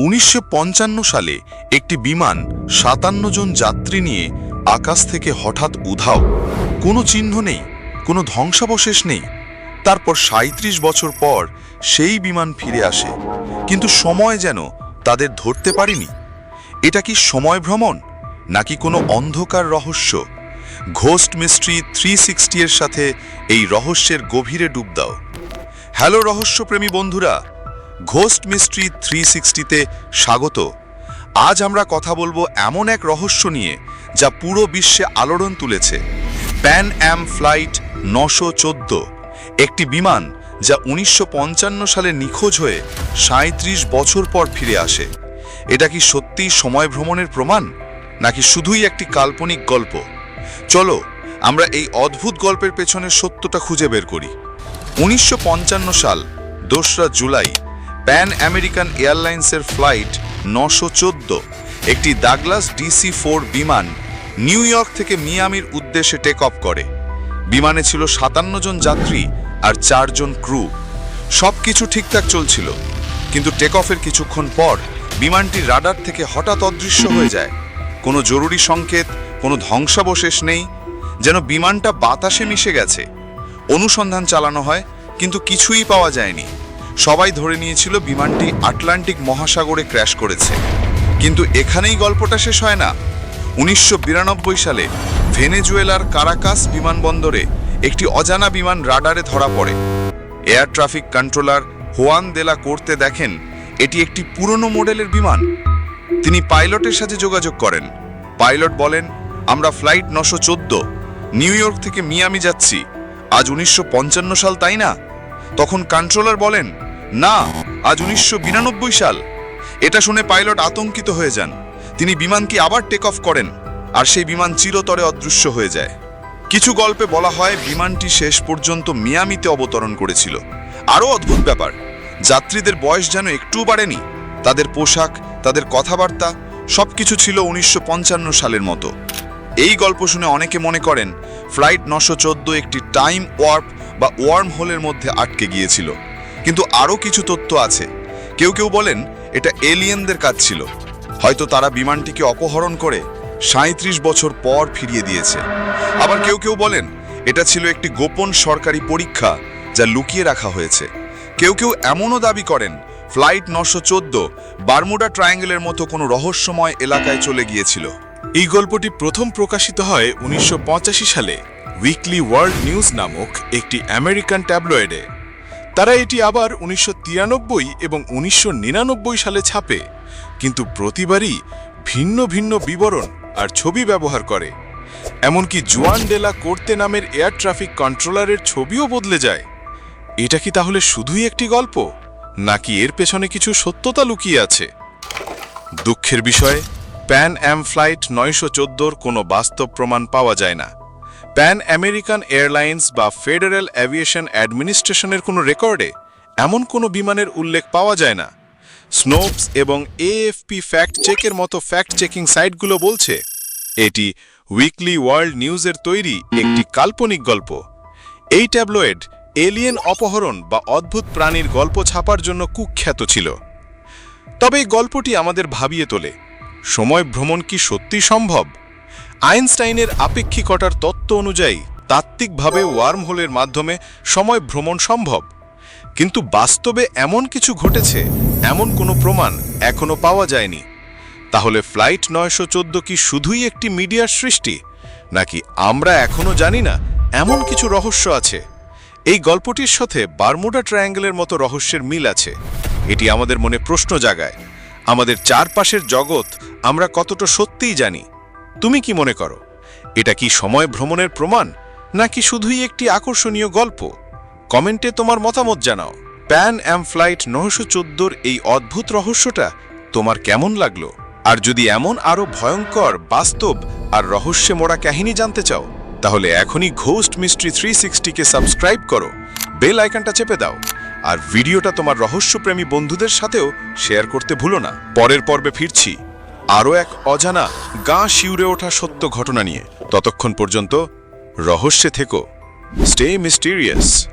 উনিশশো পঞ্চান্ন সালে একটি বিমান সাতান্ন জন যাত্রী নিয়ে আকাশ থেকে হঠাৎ উধাও। কোনো চিহ্ন নেই, কোনো ধ্বংসাবশেষ নেই। তারপর ৩৭ বছর পর সেই বিমান ফিরে আসে। কিন্তু সময় যেন তাদের ধরতে পারেনি। এটা কি সময় ভ্রমণ, নাকি কোনো অন্ধকার রহস্য? ঘোস্ট মিস্ট্রি থ্রি সিক্সটি এর সাথে এই রহস্যের গভীরে ডুব দাও। হ্যালো রহস্যপ্রেমী বন্ধুরা ঘোস্ট মিস্ট্রি থ্রি সিক্সটিতে স্বাগত। আজ আমরা কথা বলব এমন এক রহস্য নিয়ে যা পুরো বিশ্বে আলোড়ন তুলেছে। প্যান অ্যাম ফ্লাইট নশো চোদ্দ, একটি বিমান যা উনিশশো পঞ্চান্ন সালে নিখোঁজ হয়ে সাঁত্রিশ বছর পর ফিরে আসে। এটা কি সত্যিই সময় ভ্রমণের প্রমাণ, নাকি শুধুই একটি কাল্পনিক গল্প? চলো, আমরা এই অদ্ভুত গল্পের পেছনে সত্যটা খুঁজে বের করি। উনিশশো পঞ্চান্ন সাল, দোসরা জুলাই প্যান আমেরিকান এয়ারলাইন্সের ফ্লাইট নশো একটি দাগলাস ডিসি ফোর বিমান নিউ ইয়র্ক থেকে মিয়ামির উদ্দেশ্যে টেক অফ করে। বিমানে ছিল সাতান্ন জন যাত্রী আর চারজন ক্রু সব কিছু ঠিকঠাক চলছিল, কিন্তু টেক অফের কিছুক্ষণ পর বিমানটি রাডার থেকে হঠাৎ অদৃশ্য হয়ে যায়। কোনো জরুরি সংকেত, কোনো ধ্বংসাবশেষ নেই, যেন বিমানটা বাতাসে মিশে গেছে। অনুসন্ধান চালানো হয়, কিন্তু কিছুই পাওয়া যায়নি। সবাই ধরে নিয়েছিল বিমানটি আটলান্টিক মহাসাগরে ক্র্যাশ করেছে। কিন্তু এখানেই গল্পটা শেষ হয় না। উনিশশো বিরানব্বই সালে ভেনেজুয়েলার কারাকাস বিমানবন্দরে একটি অজানা বিমান রাডারে ধরা পড়ে। Air traffic controller Juan de la করতে দেখেন, এটি একটি পুরনো মডেলের বিমান। তিনি পাইলটের সাথে যোগাযোগ করেন। পাইলট বলেন, আমরা ফ্লাইট নশো নিউ ইয়র্ক থেকে মিয়ামি যাচ্ছি। আজ উনিশশো পঞ্চান্ন সাল, তাই না? তখন কন্ট্রোলার বলেন, না, আজ উনিশশো বিরানব্বই সাল। এটা শুনে পাইলট আতঙ্কিত হয়ে যান। তিনি বিমানকে আবার টেক অফ করেন? আর সেই বিমান চিরতরে অদৃশ্য হয়ে যায়। কিছু গল্পে বলা হয়, বিমানটি শেষ পর্যন্ত মিয়ামিতে অবতরণ করেছিল। আরও অদ্ভুত ব্যাপার, যাত্রীদের বয়স যেন একটুও বাড়েনি। তাদের পোশাক, তাদের কথাবার্তা, সবকিছু ছিল উনিশশো পঞ্চান্ন সালের মতো। এই গল্প শুনে অনেকে মনে করেন, ফ্লাইট নশো একটি টাইম ওয়ার্প বা ওয়ার্ম হোলের মধ্যে আটকে গিয়েছিল। কিন্তু আরও কিছু তথ্য আছে। কেউ কেউ বলেন, এটা এলিয়েনদের কাজ ছিল। হয়তো তারা বিমানটিকে অপহরণ করে সাঁত্রিশ বছর পর ফিরিয়ে দিয়েছে। আবার কেউ কেউ বলেন, এটা ছিল একটি গোপন সরকারি পরীক্ষা যা লুকিয়ে রাখা হয়েছে। কেউ কেউ এমনও দাবি করেন, ফ্লাইট নশো চোদ্দ বারমুডা ট্রায়াঙ্গেলের মতো কোনো রহস্যময় এলাকায় চলে গিয়েছিল। এই গল্পটি প্রথম প্রকাশিত হয় উনিশশো পঁচাশি সালে। উইকলি ওয়ার্ল্ড নিউজ নামক একটি আমেরিকান ট্যাবলয়েডে তারা এটি আবার উনিশশো তিরানব্বই এবং উনিশশো নিরানব্বই সালে ছাপে, কিন্তু প্রতিবারই ভিন্ন ভিন্ন বিবরণ আর ছবি ব্যবহার করে। এমনকি জুয়ান ডেলা কোর্তে নামের এয়ার ট্রাফিক কন্ট্রোলারের ছবিও বদলে যায়। এটা কি তাহলে শুধুই একটি গল্প, নাকি এর পেছনে কিছু সত্যতা লুকিয়ে আছে? দুঃখের বিষয়ে প্যান অ্যাম ফ্লাইট নয়শো চোদ্দোর কোনো বাস্তব প্রমাণ পাওয়া যায় না। প্যান আমেরিকান এয়ারলাইন্স বা ফেডারেল অ্যাভিয়েশন অ্যাডমিনিস্ট্রেশনের কোনো রেকর্ডে এমন কোনো বিমানের উল্লেখ পাওয়া যায় না। স্নোপস এবং এএফপি ফ্যাক্ট চেকের মতো ফ্যাক্ট চেকিং সাইটগুলো বলছে, এটি উইকলি ওয়ার্ল্ড নিউজের তৈরি একটি কাল্পনিক গল্প। এই ট্যাবলয়েড এলিয়েন অপহরণ বা অদ্ভুত প্রাণীর গল্প ছাপার জন্য কুখ্যাত ছিল। তবে এই গল্পটি আমাদের ভাবিয়ে তোলে, সময় ভ্রমণ কি সত্যি সম্ভব? আইনস্টাইনের আপেক্ষিকতার তত্ত্ব অনুযায়ী তাত্ত্বিকভাবে ওয়ার্মহোলের মাধ্যমে সময় ভ্রমণ সম্ভব। কিন্তু বাস্তবে এমন কিছু ঘটেছে, এমন কোনো প্রমাণ এখনও পাওয়া যায়নি। তাহলে ফ্লাইট নয়শো চোদ্দ কি শুধুই একটি মিডিয়ার সৃষ্টি, নাকি আমরা এখনও জানি না এমন কিছু রহস্য আছে? এই গল্পটির সাথে বারমুডা ট্রায়াঙ্গেলের মতো রহস্যের মিল আছে। এটি আমাদের মনে প্রশ্ন জাগায়, আমাদের চারপাশের জগৎ আমরা কতটা সত্যিই জানি? তুমি কি মনে করো? এটা কি সময় ভ্রমণের প্রমাণ, নাকি শুধুই একটি আকর্ষণীয় গল্প? কমেন্টে তোমার মতামত জানাও। প্যান অ্যাম ফ্লাইট নশো চোদ্দোর এই অদ্ভুত রহস্যটা তোমার কেমন লাগল? আর যদি এমন আরও ভয়ঙ্কর, বাস্তব আর রহস্যে মোড়া কাহিনী জানতে চাও, তাহলে এখনই ঘোস্ট মিস্ট্রি থ্রি সিক্সটিকে সাবস্ক্রাইব করো, বেল আইকনটা চেপে দাও, আর ভিডিওটা তোমার রহস্যপ্রেমী বন্ধুদের সাথেও শেয়ার করতে ভুলো না। পরের পর্বে ফিরছি। আরও এক অজানা গা শিউরে ওঠা সত্য ঘটনা নিয়ে। ততক্ষণ পর্যন্ত রহস্যে থেকো। Stay mysterious